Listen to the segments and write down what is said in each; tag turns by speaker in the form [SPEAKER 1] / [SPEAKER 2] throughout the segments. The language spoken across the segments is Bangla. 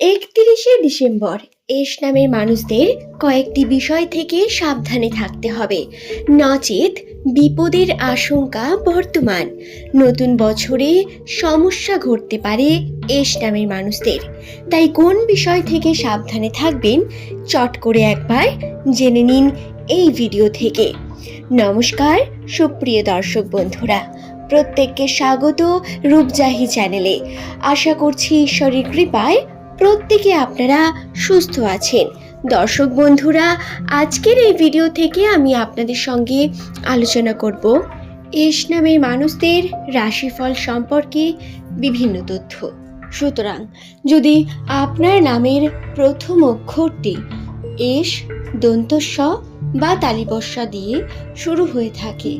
[SPEAKER 1] একত্রিশে ডিসেম্বর, এস নামের মানুষদের কয়েকটি বিষয় থেকে সাবধানে থাকতে হবে। নচেত বিপদের আশঙ্কা বর্তমান। নতুন বছরে সমস্যা ঘটতে পারে এস নামের মানুষদের। তাই কোন বিষয় থেকে সাবধানে থাকবেন চট করে একবার জেনে নিন এই ভিডিও থেকে। নমস্কার, সুপ্রিয় দর্শক বন্ধুরা। প্রত্যেককে স্বাগত রূপজাহি চ্যানেলে। আশা করছি ঈশ্বরের কৃপায় প্রত্যেকে আপনারা সুস্থ আছেন। দর্শক বন্ধুরা, আজকের এই ভিডিও থেকে আমি আপনাদের সঙ্গে আলোচনা করব এস নামের মানুষদের রাশিফল সম্পর্কে বিভিন্ন তথ্য। সুতরাং, যদি আপনার নামের প্রথম অক্ষরটি এস, দন্তস্ব বা তালিবস্যা দিয়ে শুরু হয়ে থাকে,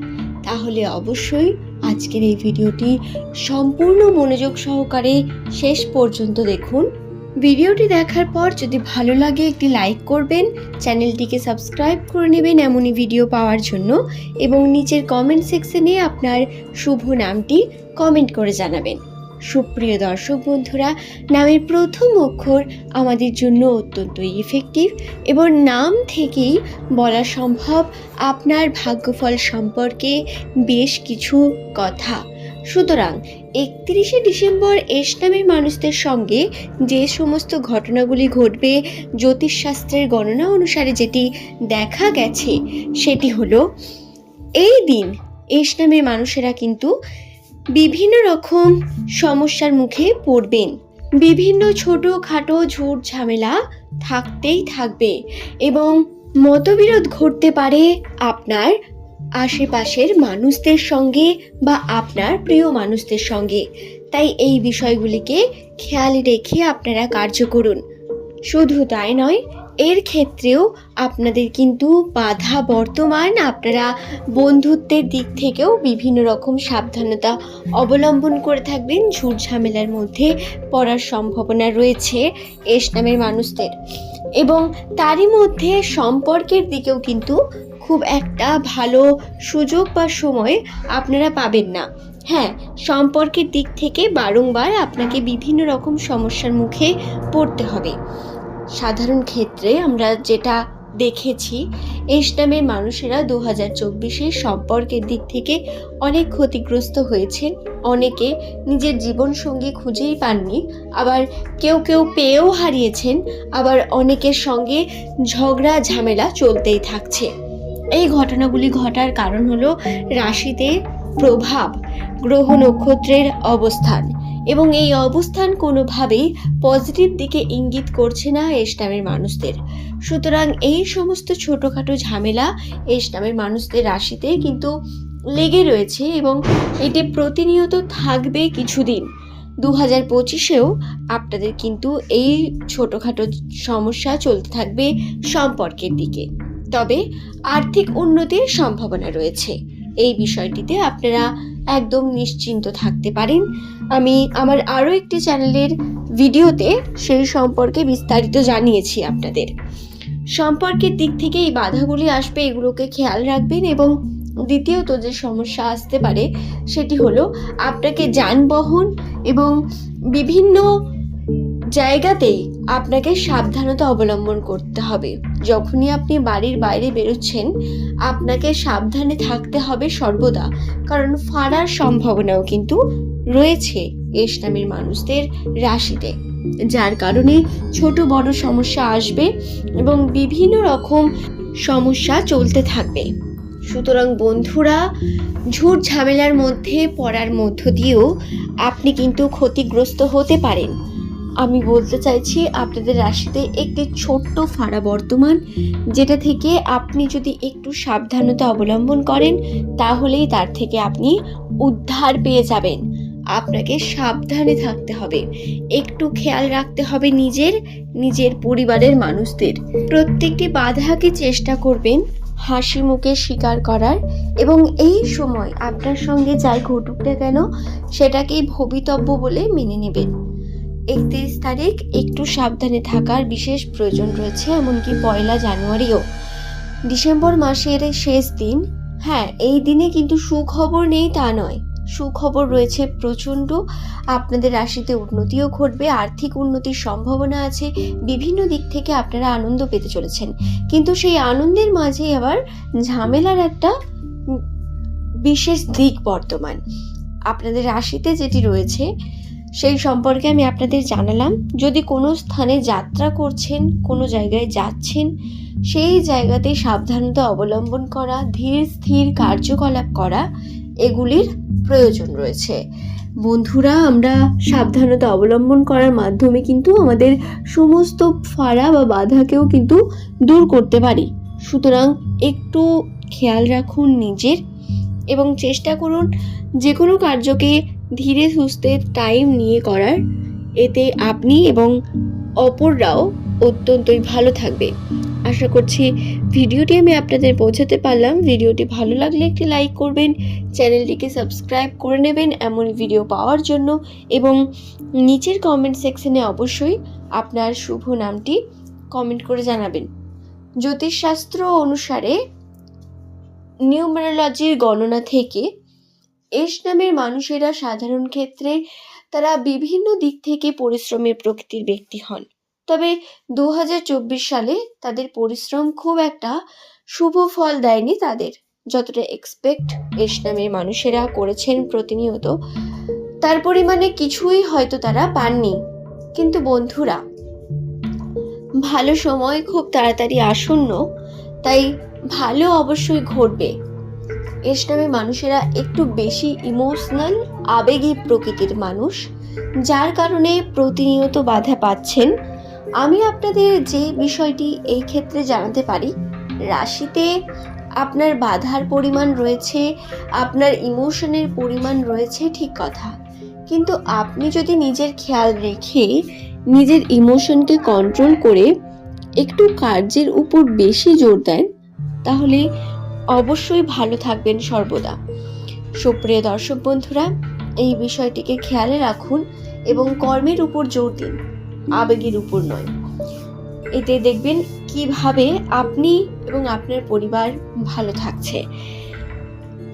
[SPEAKER 1] তাহলে অবশ্যই আজকের এই ভিডিওটি সম্পূর্ণ মনোযোগ সহকারে শেষ পর্যন্ত দেখুন। ভিডিওটি দেখার পর যদি ভালো লাগে একটি লাইক করবেন, চ্যানেলটিকে সাবস্ক্রাইব করে নেবেন এমনই ভিডিও পাওয়ার জন্য এবং নিচের কমেন্ট সেকশনে আপনার শুভ নামটি কমেন্ট করে জানাবেন। সুপ্রিয় দর্শক বন্ধুরা, নামের প্রথম অক্ষর আমাদের জন্য অত্যন্ত ইফেক্টিভ এবং নাম থেকেই বলা সম্ভব আপনার ভাগ্যফল সম্পর্কে বেশ কিছু কথা। সুতরাং একত্রিশে ডিসেম্বর এস নামের মানুষদের সঙ্গে যে সমস্ত ঘটনাগুলি ঘটবে, জ্যোতিষশাস্ত্রের গণনা অনুসারে যেটি দেখা গেছে, সেটি হলো, এই দিন এস নামের মানুষেরা কিন্তু বিভিন্ন রকম সমস্যার মুখে পড়বেন। বিভিন্ন ছোট, খাটো, ঝুট ঝামেলা থাকতেই থাকবে এবং মতবিরোধ ঘটতে পারে আপনার আশেপাশের মানুষদের সঙ্গে বা আপনার প্রিয় মানুষদের সঙ্গে। তাই এই বিষয়গুলিকে খেয়াল রেখে আপনারা কার্য করুন। শুধু তাই নয়, এর ক্ষেত্রেও আপনাদের কিন্তু বাধা বর্তমান আপনারা বন্ধুত্বের দিক থেকেও বিভিন্ন রকম সাবধানতা অবলম্বন করে থাকবেন। ঝুট ঝামেলার মধ্যে পড়ার সম্ভাবনা রয়েছে এস নামের মানুষদের। এবং তারই মধ্যে সম্পর্কের দিকেও কিন্তু খুব একটা ভালো সুযোগ বা সময় আপনারা পাবেন না। হ্যাঁ সম্পর্কের দিক থেকে বারংবার আপনাকে বিভিন্ন রকম সমস্যার মুখে পড়তে হবে। সাধারণ ক্ষেত্রে আমরা যেটা দেখেছি এস নামের মানুষেরা দু হাজার চব্বিশে সম্পর্কের দিক থেকে অনেক ক্ষতিগ্রস্ত হয়েছেন। অনেকে নিজের জীবনসঙ্গী খুঁজেই পাননি, আবার কেউ কেউ পেয়েও হারিয়েছেন, আবার অনেকের সঙ্গে ঝগড়া, ঝামেলা চলতেই থাকছে। এই ঘটনাগুলি ঘটার কারণ হলো রাশিতে প্রভাব, গ্রহ নক্ষত্রের অবস্থান এবং এই অবস্থান কোনোভাবেই পজিটিভ দিকে ইঙ্গিত করছে না এস নামের মানুষদের। সুতরাং এই সমস্ত ছোটোখাটো ঝামেলা এস নামের মানুষদের রাশিতে কিন্তু লেগে রয়েছে এবং এটি প্রতিনিয়ত থাকবে কিছুদিন। দু হাজার পঁচিশেও আপনাদের কিন্তু এই ছোটোখাটো সমস্যা চলতে থাকবে সম্পর্কের দিকে। তবে আর্থিক উন্নতির সম্ভাবনা রয়েছে। এই বিষয়টিতে আপনারা একদম নিশ্চিন্ত থাকতে পারেন। আমি আমার আরও একটি চ্যানেলের ভিডিওতে সেই সম্পর্কে বিস্তারিত জানিয়েছি আপনাদের। সম্পর্কের দিক থেকে এই বাধাগুলি আসবে, এগুলোকে খেয়াল রাখবেন এবং দ্বিতীয়ত যে সমস্যা আসতে পারে, সেটি হলো আপনাকে যানবাহন এবং বিভিন্ন জায়গাতেই আপনাকে সাবধানতা অবলম্বন করতে হবে। যখনই আপনি বাড়ির বাইরে বেরোচ্ছেন, আপনাকে সাবধানে থাকতে হবে সর্বদা, কারণ ফাড়ার সম্ভাবনাও কিন্তু রয়েছে এস নামের মানুষদের রাশিতে। যার কারণে ছোট বড় সমস্যা আসবে এবং বিভিন্ন রকম সমস্যা চলতে থাকবে। সুতরাং বন্ধুরা, ঝুট ঝামেলার মধ্যে পড়ার মধ্য দিয়েও আপনি কিন্তু ক্ষতিগ্রস্ত হতে পারেন। আমি বলতে চাইছি আপনাদের রাশিতে একটি ছোট্ট ফাড়া বর্তমান, যেটা থেকে আপনি যদি একটু সাবধানতা অবলম্বন করেন, তাহলেই তার থেকে আপনি উদ্ধার পেয়ে যাবেন। আপনাকে সাবধানে থাকতে হবে। একটু খেয়াল রাখতে হবে নিজের নিজের পরিবারের মানুষদের। প্রত্যেকটি বাধাকে চেষ্টা করবেন হাসি মুখে স্বীকার করার এবং এই সময় আপনার সঙ্গে যাই ঘটুক না কেন, সেটাকেই ভবিতব্য বলে মেনে নেবেন। একত্রিশ তারিখ, একটু সাবধানে থাকার বিশেষ প্রয়োজন রয়েছে, এমনকি পয়লা জানুয়ারিও। ডিসেম্বর মাসের শেষ দিন। হ্যাঁ এই দিনে কিন্তু সুখবর নেই তা নয়। সুখবর রয়েছে প্রচণ্ড। আপনাদের রাশিতে উন্নতিও ঘটবে, আর্থিক উন্নতির সম্ভাবনা আছে, বিভিন্ন দিক থেকে আপনারা আনন্দ পেতে চলেছেন। কিন্তু সেই আনন্দের মাঝে আবার ঝামেলার একটা বিশেষ দিক বর্তমান। আপনাদের রাশিতে যেটি রয়েছে সেই সম্পর্কে আমি আপনাদের জানালাম। যদি কোনো স্থানে যাত্রা করছেন, কোনো জায়গায় যাচ্ছেন, সেই জায়গাতে সাবধানতা অবলম্বন করা, ধীর স্থির কার্যকলাপ করা, এগুলির প্রয়োজন রয়েছে। বন্ধুরা, আমরা সাবধানতা অবলম্বন করার মাধ্যমে কিন্তু আমাদের সমস্ত ফাড়া বা বাধাকেও কিন্তু দূর করতে পারি। সুতরাং একটু খেয়াল রাখুন নিজের এবং চেষ্টা করুন যে কোনো কার্যকে ধীরে সুস্থে টাইম নিয়ে করার। এতে আপনি এবং অপররাও অত্যন্তই ভালো থাকবে। আশা করছি ভিডিওটি আমি আপনাদের পৌঁছাতে পারলাম। ভিডিওটি ভালো লাগলে একটি লাইক করবেন, চ্যানেলটিকে সাবস্ক্রাইব করে নেবেন এমন ভিডিও পাওয়ার জন্য এবং নিচের কমেন্ট সেকশনে অবশ্যই আপনার শুভ নামটি কমেন্ট করে জানাবেন। জ্যোতিষশাস্ত্র অনুসারে নিউমারোলজির গণনা থেকে এস নামের মানুষেরা সাধারণ ক্ষেত্রে তারা বিভিন্ন দিক থেকে পরিশ্রমের প্রকৃতির ব্যক্তি হন। তবে দু হাজার চব্বিশ সালে তাদের পরিশ্রম খুব একটা শুভ ফল দেয়নি তাদের। যতটা এক্সপেক্ট এস নামের মানুষেরা করেছেন প্রতিনিয়ত, তার পরিমাণে কিছুই হয়তো তারা পাননি। কিন্তু বন্ধুরা, ভালো সময় খুব তাড়াতাড়ি আসন্ন, তাই ভালো অবশ্যই ঘটবে। এস মানুষেরা একটু বেশি ইমোশনাল আবেগী প্রকৃতির মানুষ, যার কারণে প্রতিনিয়ত বাধা পাচ্ছেন। আমি আপনাদের যে বিষয়টি এই ক্ষেত্রে জানাতে পারি, রাশিতে আপনার বাধার পরিমাণ রয়েছে, আপনার ইমোশনের পরিমাণ রয়েছে, ঠিক কথা। কিন্তু আপনি যদি নিজের খেয়াল রেখে নিজের ইমোশনকে কন্ট্রোল করে একটু কার্যের উপর বেশি জোর দেন, তাহলে অবশ্যই ভালো থাকবেন সর্বদা। সুপ্রিয় দর্শক বন্ধুরা, এই বিষয়টিকে খেয়ালে রাখুন এবং কর্মের উপর জোর দিন, আবেগের উপর নয়। এতে দেখবেন কীভাবে আপনি এবং আপনার পরিবার ভালো থাকছে।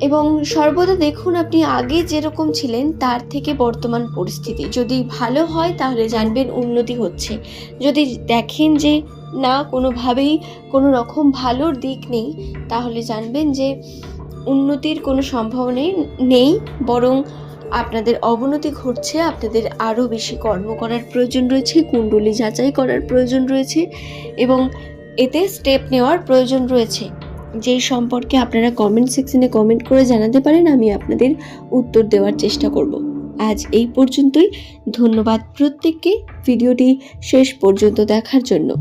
[SPEAKER 1] এবং সর্বদা দেখুন আপনি আগে যেরকম ছিলেন, তার থেকে বর্তমান পরিস্থিতি। যদি ভালো হয়, তাহলে জানবেন উন্নতি হচ্ছে। যদি দেখেন যে না কোনোভাবেই কোনো রকম ভালোর দিক নেই, তাহলে জানবেন যে উন্নতির কোনো সম্ভাবনাই নেই, বরং আপনাদের অবনতি ঘটছে, আপনাদের আরও বেশি কর্ম করার প্রয়োজন রয়েছে, কুণ্ডলি যাচাই করার প্রয়োজন রয়েছে, এবং এতে স্টেপ নেওয়ার প্রয়োজন রয়েছে। যেই সম্পর্কে আপনারা কমেন্ট সেকশনে কমেন্ট করে জানাতে পারেন, আমি আপনাদের উত্তর দেওয়ার চেষ্টা করব। আজ এই পর্যন্তই, ধন্যবাদ প্রত্যেককে, ভিডিওটি শেষ পর্যন্ত দেখার জন্য।